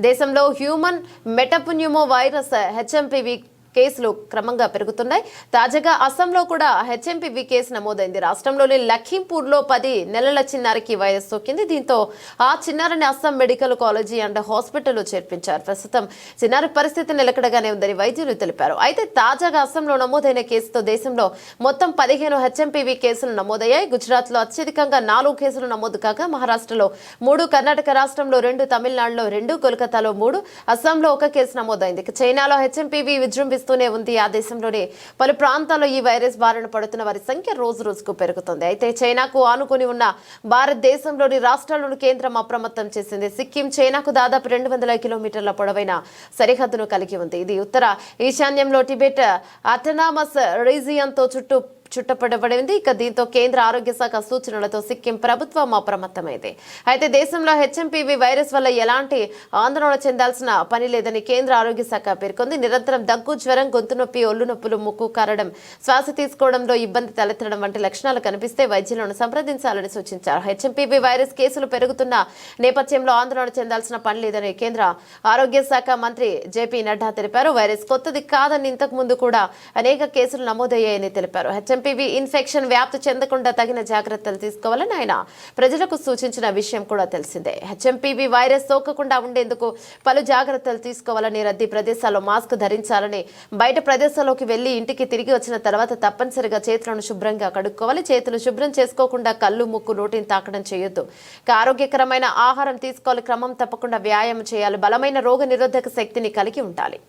దేశంలో human మెటపున్యూమో virus HMPV కేసులు క్రమంగా పెరుగుతున్నాయి. తాజాగా అస్సాంలో కూడా హెచ్ఎంపీవీ కేసు నమోదైంది. రాష్ట్రంలోని లఖీంపూర్లో పది నెలల చిన్నారికి వైరస్ సోకింది. దీంతో ఆ చిన్నారిని అస్సాం మెడికల్ కాలేజీ అండ్ హాస్పిటల్లో చేర్పించారు. ప్రస్తుతం చిన్నారి పరిస్థితి నిలకడగానే ఉందని వైద్యులు తెలిపారు. అయితే తాజాగా అస్సాంలో నమోదైన కేసుతో దేశంలో మొత్తం పదిహేను హెచ్ఎంపీవీ కేసులు నమోదయ్యాయి. గుజరాత్లో అత్యధికంగా నాలుగు కేసులు నమోదు కాగా మహారాష్ట్రలో మూడు కర్ణాటక రాష్ట్రంలో రెండు తమిళనాడులో రెండు కోల్కతాలో మూడు అస్సాంలో ఒక కేసు నమోదైంది. చైనాలో చైనాలో హెచ్ఎంపీవీ విజృంభిస్తూనే ఉంది. ఆ దేశంలోనే పలు ప్రాంతాల్లో ఈ వైరస్ బారిన పడుతున్న వారి సంఖ్య రోజు రోజుకు పెరుగుతుంది. అయితే చైనాకు ఆనుకుని ఉన్న భారతదేశంలోని రాష్ట్రాలను కేంద్రం అప్రమత్తం చేసింది. సిక్కిం చైనాకు దాదాపు రెండు వందల కిలోమీటర్ల పొడవైన సరిహద్దును కలిగి ఉంది. ఇది ఉత్తర ఈశాన్యంలో టిబెట్ అటనామస్ రీజియన్తో చుట్టూ చుట్టపడబడింది. ఇక దీంతో కేంద్ర ఆరోగ్య శాఖ సూచనలతో సిక్కిం ప్రభుత్వం అప్రమత్తమైంది. అయితే దేశంలో హెచ్ఎంపీవీ వైరస్ వల్ల ఎలాంటి ఆందోళన చెందాల్సిన పని లేదని కేంద్ర ఆరోగ్య శాఖ పేర్కొంది. నిరంతరం దగ్గు జ్వరం గొంతు నొప్పి ఒళ్ళు నొప్పులు ముక్కు కారడం శ్వాస తీసుకోవడంలో ఇబ్బంది తలెత్తడం వంటి లక్షణాలు కనిపిస్తే వైద్యులను సంప్రదించాలని సూచించారు. హెచ్ఎంపీవీ వైరస్ కేసులు పెరుగుతున్న నేపథ్యంలో ఆందోళన చెందాల్సిన పని లేదని కేంద్ర ఆరోగ్య శాఖ మంత్రి జేపీ నడ్డా తెలిపారు. వైరస్ కొత్తది కాదని ఇంతకు ముందు కూడా అనేక కేసులు నమోదయ్యాయని తెలిపారు. హెచ్ఎం హెచ్ఎంపీవీ ఇన్ఫెక్షన్ వ్యాప్తి చెందకుండా తగిన జాగ్రత్తలు తీసుకోవాలని ఆయన ప్రజలకు సూచించిన విషయం కూడా తెలిసిందే. హెచ్ఎంపీవీ వైరస్ సోకకుండా ఉండేందుకు పలు జాగ్రత్తలు తీసుకోవాలని రద్దీ ప్రదేశాల్లో మాస్క్ ధరించాలని బయట ప్రదేశాల్లోకి వెళ్ళి ఇంటికి తిరిగి వచ్చిన తర్వాత తప్పనిసరిగా చేతులను శుభ్రంగా కడుక్కోవాలి. చేతులు శుభ్రం చేసుకోకుండా కళ్ళు ముక్కు నోటిని తాకడం చేయొద్దు. ఆరోగ్యకరమైన ఆహారం తీసుకోవాలి. క్రమం తప్పకుండా వ్యాయామం చేయాలి. బలమైన రోగ నిరోధక శక్తిని కలిగి ఉండాలి.